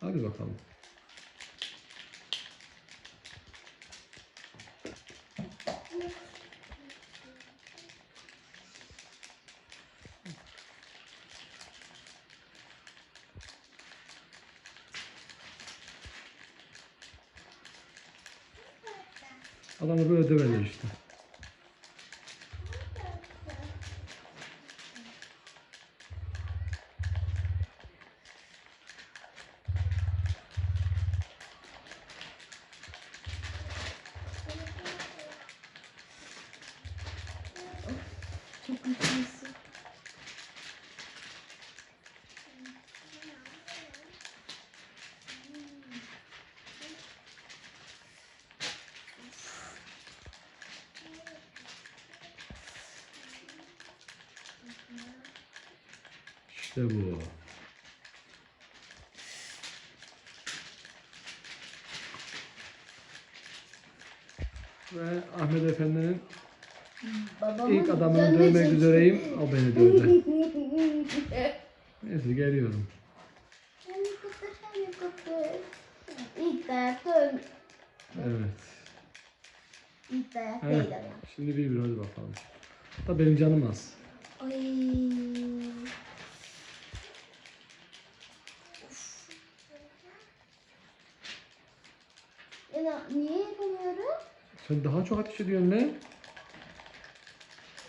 Hadi bakalım. Adamı böyle döverler işte. İşte bu. Ve Ahmet Efendi'nin Babamın ilk adamını canını dövmek çekti. üzereyim. O beni dövdü. Neyse geliyorum. Helikopter, helikopter. İlk. Evet. İlk Evet. Şimdi bir bir hadi bakalım. Da benim canım az. Ay. Ya niye yapamıyorum? Sen daha çok ateş ediyorsun ne?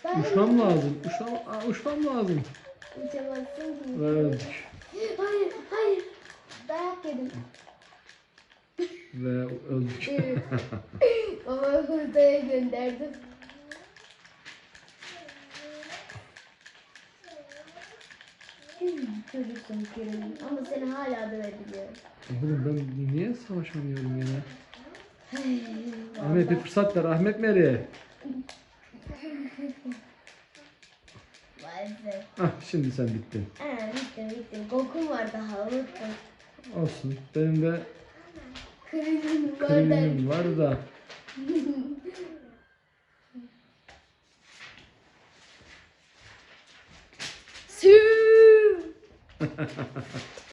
Ben Uçmam lazım. Uçmam, Aa, uçmam lazım. Uçamazsın ki. Ve öldük. Hayır, hayır. Dayak yedim. Ve öldük. Evet. Babamı hurdaya gönderdim. Hmm, Çocuksun Kerim ama seni hala dövebiliyorum. Oğlum ben niye savaşamıyorum yine? Ahmet bir fırsat ver. Ahmet nereye? Vay be. Ah şimdi sen bittin. Ha, bittim bittim. Kokum var daha unuttum. Olsun. Benim de Kremim var kremim var da. Sü.